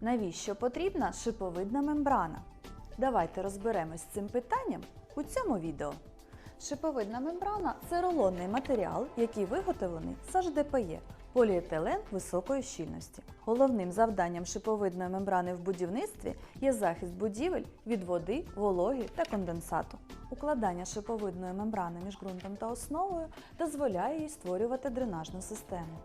Навіщо потрібна шиповидна мембрана? Давайте розберемось з цим питанням у цьому відео. Шиповидна мембрана це рулонний матеріал, який виготовлений з HDPE – поліетилен високої щільності. Головним завданням шиповидної мембрани в будівництві є захист будівель від води, вологи та конденсату. Укладання шиповидної мембрани між ґрунтом та основою дозволяє їй створювати дренажну систему.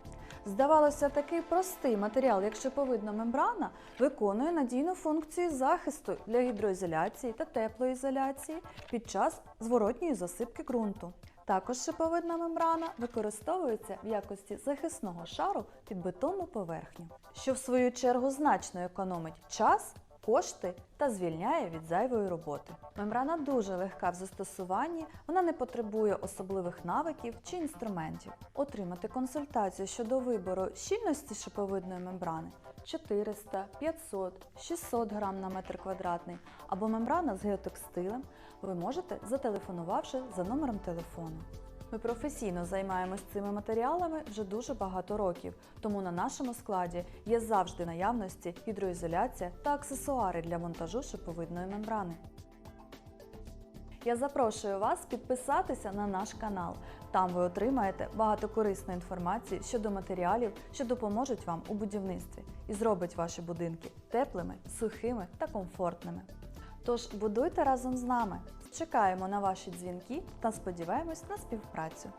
Здавалося, такий простий матеріал, як шиповидна мембрана, виконує надійну функцію захисту для гідроізоляції та теплоізоляції під час зворотньої засипки ґрунту. Також шиповидна мембрана використовується в якості захисного шару під бетонну поверхню, що в свою чергу значно економить час, кошти та звільняє від зайвої роботи. Мембрана дуже легка в застосуванні, вона не потребує особливих навиків чи інструментів. Отримати консультацію щодо вибору щільності шиповидної мембрани 400, 500, 600 грам на метр квадратний або мембрана з геотекстилем ви можете зателефонувавши за номером телефону. Ми професійно займаємось цими матеріалами вже дуже багато років, тому на нашому складі є завжди наявності гідроізоляція та аксесуари для монтажу шиповидної мембрани. Я запрошую вас підписатися на наш канал. Там ви отримаєте багато корисної інформації щодо матеріалів, що допоможуть вам у будівництві і зробить ваші будинки теплими, сухими та комфортними. Тож будуйте разом з нами. Чекаємо на ваші дзвінки та сподіваємось на співпрацю.